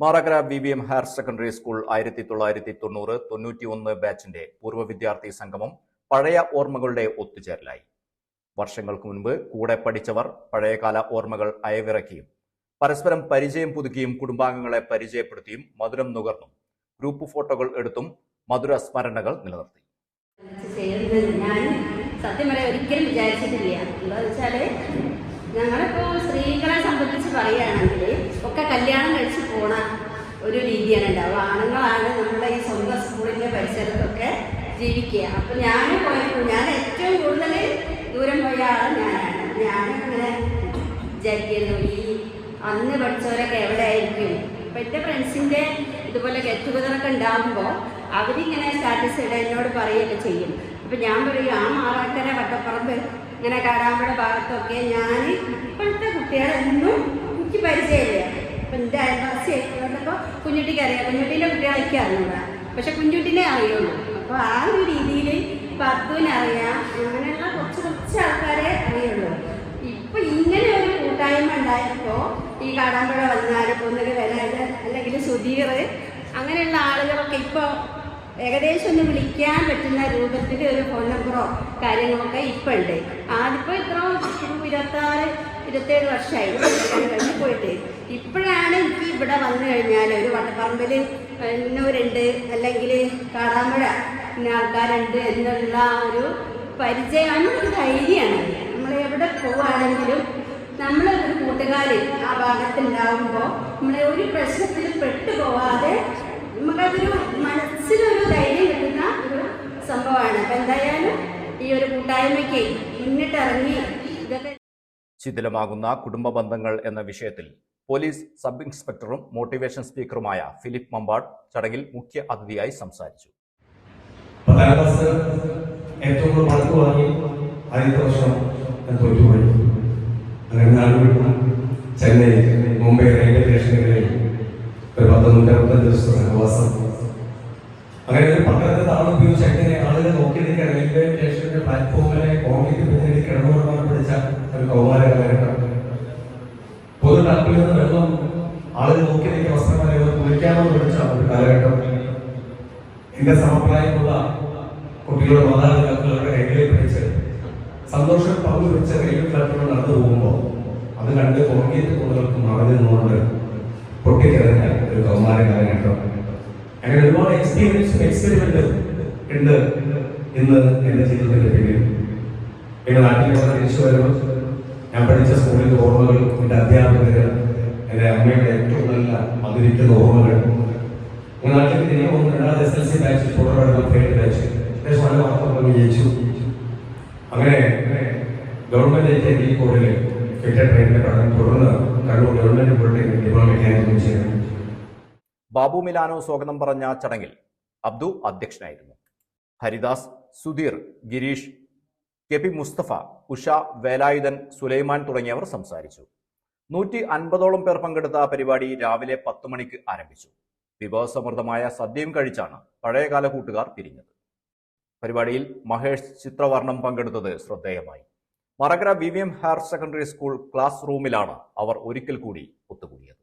Marakkara V V M higher secondary school ആയിരത്തി തൊള്ളായിരത്തി തൊണ്ണൂറ് തൊണ്ണൂറ്റി ഒന്ന് ബാച്ചിന്റെ പൂർവ വിദ്യാർത്ഥി സംഗമം പഴയ ഓർമ്മകളുടെ ഒത്തുചേരലായി. വർഷങ്ങൾക്ക് മുൻപ് കൂടെ പഠിച്ചവർ പഴയകാല ഓർമ്മകൾ അയവിറക്കിയും പരസ്പരം പരിചയം പുതുക്കിയും കുടുംബാംഗങ്ങളെ പരിചയപ്പെടുത്തിയും മധുരം നുകർന്നും ഗ്രൂപ്പ് ഫോട്ടോകൾ എടുത്തും മധുര സ്മരണകൾ നിലനിർത്തി. ഒരിക്കലും വിചാരിച്ചിട്ടില്ല. ഞങ്ങളിപ്പോ സ്ത്രീകളെ സംബന്ധിച്ച് പറയുകയാണെങ്കിൽ ഒക്കെ കല്യാണം കഴിച്ചു പോണ ഒരു രീതിയാണ് ഉണ്ടാവുക ആണുങ്ങളാണ് നമ്മുടെ ഈ സ്വന്തം സ്കൂളിന്റെ പരിസരത്തൊക്കെ ജീവിക്കുക. അപ്പൊ ഞാൻ പോയപ്പോൾ ഞാൻ ഏറ്റവും കൂടുതൽ ദൂരം പോയ ആൾ ഞാനാണ്. ഞാനിങ്ങനെ വിചാരിക്കുന്നു ഈ അന്ന് പഠിച്ചവരൊക്കെ എവിടെ ആയിരിക്കും ഇപ്പൊ എന്റെ ഫ്രണ്ട്സിന്റെ ഇതുപോലെ ഗെറ്റ് ടുഗതറൊക്കെ ഉണ്ടാകുമ്പോൾ അവരിങ്ങനെ സ്റ്റാറ്റസ് ഇടാൻ എന്നോട് പറയുകയൊക്കെ ചെയ്യും. അപ്പൊ ഞാൻ പറയും ആ മാറാക്കര വട്ടപ്പറമ്പ് ഇങ്ങനെ കാടാമ്പുഴ ഭാഗത്തൊക്കെ ഞാൻ ഇപ്പോഴത്തെ കുട്ടികളൊന്നും എനിക്ക് പരിചയമില്ല. അപ്പൊ എന്റെ അയൽവാസി ആയിക്കൊണ്ടപ്പോൾ കുഞ്ഞുട്ടിക്ക് അറിയാം കുഞ്ഞുട്ടീന്റെ കുട്ടികളൊക്കെ അറിഞ്ഞൂടാ പക്ഷെ കുഞ്ഞുട്ടിനെ അറിയുള്ളൂ. അപ്പോൾ ആ ഒരു രീതിയിൽ പത്തുവിനറിയാം അങ്ങനെയുള്ള കുറച്ച് കുറച്ച് ആൾക്കാരെ അറിയുള്ളൂ. ഇപ്പം ഇങ്ങനെ ഒരു കൂട്ടായ്മ ഉണ്ടായപ്പോൾ ഈ കാടാമ്പുഴ വന്നാൽ പോകുന്നൊരു വില അല്ലെങ്കിൽ സുധീർ അങ്ങനെയുള്ള ആളുകളൊക്കെ ഇപ്പോൾ ഏകദേശം ഒന്ന് വിളിക്കാൻ പറ്റുന്ന രൂപത്തിൽ ഒരു ഫോൺ നമ്പറോ കാര്യങ്ങളൊക്കെ ഇപ്പോൾ ഉണ്ട്. ആദ്യപ്പോ ഇത്ര ഇരുപത്താറ് ഇരുപത്തേഴ് വർഷമായി. പോയിട്ട്. ഇപ്പോഴാണ് എനിക്ക് ഇവിടെ വന്നു കഴിഞ്ഞാൽ ഒരു വട്ടപ്പറമ്പിൽ എന്നൂരുണ്ട് അല്ലെങ്കിൽ കാടാമ്പുഴ ഇന്ന ആൾക്കാരുണ്ട് എന്നുള്ള ഒരു പരിചയം നമ്മളൊരു ധൈര്യമാണ് നമ്മൾ എവിടെ പോവുകയാണെങ്കിലും നമ്മൾ ഒരു കൂട്ടുകാർ ആ ഭാഗത്തുണ്ടാവുമ്പോൾ നമ്മളെ ഒരു പ്രശ്നത്തിൽ പെട്ടുപോവാതെ നമുക്കതൊരു മനസ്സിലൊരു ധൈര്യം കിട്ടുന്ന ഒരു സംഭവമാണ്. അപ്പം എന്തായാലും ഈ ഒരു കൂട്ടായ്മയ്ക്ക് മുന്നിട്ടിറങ്ങി ഇതൊക്കെ ശിഥിലമാകുന്ന കുടുംബ ബന്ധങ്ങൾ എന്ന വിഷയത്തിൽ പോലീസ് സബ് ഇൻസ്പെക്ടറും മോട്ടിവേഷൻ സ്പീക്കറുമായ ഫിലിപ്പ് മമ്പാട് ചടങ്ങിൽ മുഖ്യ അതിഥിയായി സംസാരിച്ചു. ചെന്നൈ മുംബൈ റെയിൽവേ സ്റ്റേഷനുകളിൽ ഒരു പത്ത് നൂറ്ററുപത്തഞ്ച് ദിവസത്തെ സഹവാസം അങ്ങനെ ഒരു പട്ടണത്തെ താളം ഉപയോഗിച്ച് ആളുകൾ പൊതു ടപ്പിൽ നിന്ന് വെള്ളം ആളുകൾ നോക്കി നിൽക്കുന്ന വസ്ത്രമാരെ കുളിക്കാമെന്ന് പിടിച്ച ഒരു കാലഘട്ടം. എന്റെ സമപ്രായമുള്ള കുട്ടികളുടെ മാതാപിതാക്കളുടെ കൈകളിൽ പിടിച്ച് സന്തോഷം പങ്കുവെച്ച് റെയിൽവേ പ്ലാറ്റ്ഫോമിൽ നടന്നു പോകുമ്പോൾ അത് കണ്ട് കോൺക്രീറ്റ് കൂടുതൽക്കും മറഞ്ഞു നിന്നുകൊണ്ട് പൊട്ടിക്കിടഞ്ഞ ഒരു കൗമാര കാലഘട്ടം. അങ്ങനെ ഒരുപാട് എക്സ്പീരിയൻസ് എക്സ്പെരിമെന്റ് ഉണ്ട് ഇന്ന് എന്റെ ജീവിതത്തിന്റെ പിന്നിൽ. എന്റെ വന്ന് തിരിച്ചു വരുമ്പോൾ ഞാൻ പഠിച്ച സ്കൂളിന്റെ ഓർമ്മകൾ എന്റെ അധ്യാപകര് എന്റെ അമ്മയുടെ ഏറ്റവും നല്ല മധുരിക്കുന്ന ഓർമ്മകൾ. രണ്ടാമത് S L C batch batch അത്യാവശ്യം നല്ല അങ്ങനെ ഗവൺമെന്റ് ഐ ടി കോഡിൽ ബാബു മിലാനോ സ്വാഗതം പറഞ്ഞ ചടങ്ങിൽ അബ്ദു അധ്യക്ഷനായിരുന്നു. ഹരിദാസ് സുധീർ ഗിരീഷ് കെ പി മുസ്തഫ ഉഷ വേലായുധൻ സുലൈമാൻ തുടങ്ങിയവർ സംസാരിച്ചു. നൂറ്റി അൻപതോളം പേർ പങ്കെടുത്ത പരിപാടി രാവിലെ പത്ത് മണിക്ക് ആരംഭിച്ചു. വിഭവസമൃദ്ധമായ സദ്യയും കഴിച്ചാണ് പഴയകാല കൂട്ടുകാർ പിരിഞ്ഞത്. പരിപാടിയിൽ മഹേഷ് ചിത്രവർണം പങ്കെടുത്തത് ശ്രദ്ധേയമായി. Marakkara V V M higher secondary school class റൂമിലാണ് അവർ ഒരിക്കൽ കൂടി ഒത്തുകൂടിയത്.